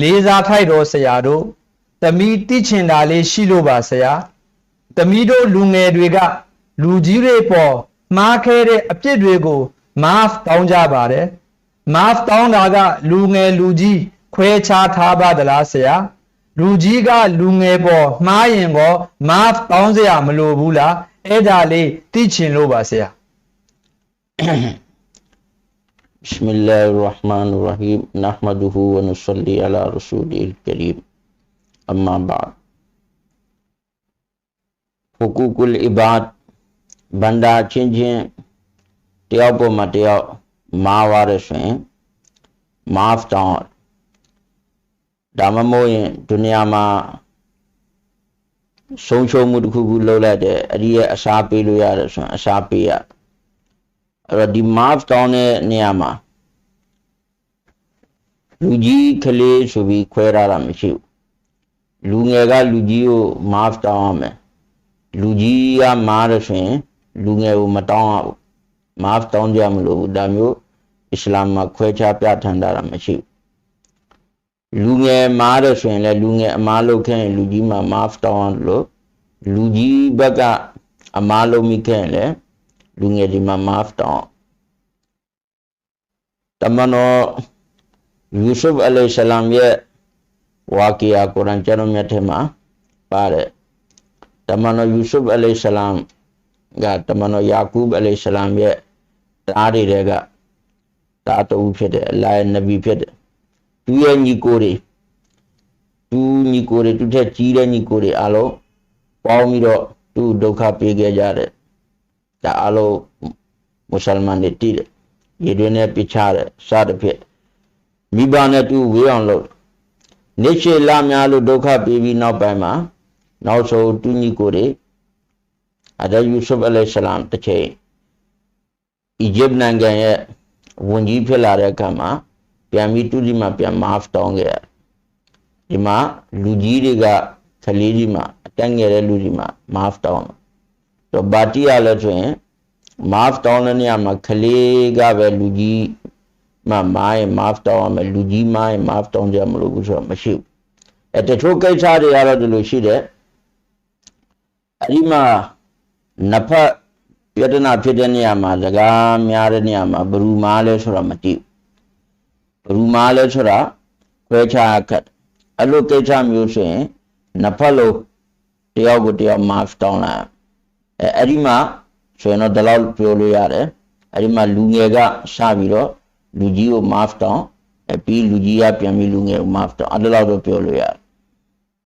လေးစားထိုက်တော်ဆရာတို့တမီတိချင်တာလေးရှိလို့ပါဆရာတမီတို့လူငယ်တွေက လူကြီးတွေပေါ်မှားခဲတဲ့အပြစ်တွေကို maaf တောင်းကြပါတယ် maaf တောင်းတာက လူငယ်လူကြီးခွဲခြားထားပါသလားဆရာလူကြီးကလူငယ်ပေါ်မှားရင်ကော maaf တောင်းစရာမလိုဘူးလားအဲ့ဒါလေးသိချင်လို့ပါဆရာ बसमीम नहमदूनसली रसूलकरीम अम्माबाद हकूकुल इबाद बंदा छिंझें ट्यो पो मटियो माँ वारसें माफ़ तौर दाममोएँ दुनिया माँ सोचो मुदखुगु लौलादे अरिए असापी लुया रसें असापिया အဲ့တော့ဒီ map တောင်းတဲ့နေရာမှာ လူကြီးကလေးဆိုပြီးခွဲရတာမရှိဘူးလူငယ်ကလူကြီးကို maaf တောင်းရမယ်လူကြီးကမားရဆိုရင်လူငယ်ကိုမတောင်းရဘူး maaf တောင်းကြမလို့ဘူးဒါမျိုးအစ္စလာမ်မှာခွဲခြားပြဋ္ဌာန်းတာမရှိဘူးလူငယ်မားရဆိုရင်လည်းလူငယ်အမားလုပ်ခဲ့ရင်လူကြီးမှာ maaf တောင်းရလို့လူကြီးဘက်ကအမားလုပ်မိခဲ့ရင်လည်းလူငယ်ဒီမှာ maaf တောင်းတမန်တော် ယူဆုဖ်အလိုင်ဆလမ်ရဲ့ဝါကီယာကုရ်အာန်ကျမ်းမြတ်ထဲမှာပါတယ်တမန်တော်ယူဆုဖ်အလိုင်ဆလမ်ကတမန်တော်ယာကူဘ်အလိုင်ဆလမ်ရဲ့တားတွေတဲ့ကတားတူဖြစ်တယ်အလ္လာဟ်ရဲ့နဗီဖြစ်တယ်သူရဲ့ညီကိုတွေသူညီကိုတွေသူထက်ကြီးတဲ့ညီကိုတွေအားလုံးပေါင်းပြီးတော့သူ့ဒုက္ခပေးခဲ့ကြတယ်ဒါအားလုံးမွတ်စလမန်တွေတည်တယ်ရေတွင်းနဲ့ပြချတယ်စသဖြင့် မိဘနဲ့တူဝေးအောင်လုပ်နေချေလာများလို့ဒုက္ခပေးပြီးနောက်ပိုင်းမှာနောက်ဆုံးတူညီကိုတွေအဒယူဆုဖ်အလိုင်ဆလမ်တစ်ချိန်အီဂျစ်နိုင်ငံရဲ့ဝန်ကြီးဖြစ်လာတဲ့အခါမှာပြန်ပြီးတူဒီမှာပြန်မာဖ်တောင်းခဲ့ရတယ်ဒီမှာလူကြီးတွေကကလေးကြီးမှာအတက်ငယ်တဲ့လူကြီးမှာမာဖ်တောင်းတယ်တော့ဘာတီရလဲဆိုရင်မာဖ်တောင်းတဲ့နေရာမှာကလေးကပဲလူကြီး မမိုင်းမာဖ်တောင်းရမယ်လူကြီးမိုင်းမာဖ်တောင်းကြမလို့ဘူးဆိုတော့မရှိဘူးအဲတချို့ကိစ္စတွေကတော့ဒီလိုရှိတယ်အဲ့ဒီမှာနှစ်ဖက်ပြဿနာဖြစ်တဲ့နေရာမှာစကားများတဲ့နေရာမှာဘယ်သူမှလဲဆိုတာမသိဘူးဘယ်သူမှလဲဆိုတာခွဲခြားခတ်အဲ့လိုကိစ္စမျိုးဆိုရင်နှစ်ဖက်လုံးတယောက်ကိုတယောက်မာဖ်တောင်းလာအဲအဲ့ဒီမှာဆိုရင်တော့ဒီလောက်ပြောလို့ရတယ်အဲ့ဒီမှာလူငယ်ကစပြီးတော့ လူကြီးကို maaf တောင်းအပြီးလူကြီးကပြန်ပြီးလူငယ်ကို maaf တောင်းအဲ့ဒီလောက်တော့ပြောလို့ရတယ်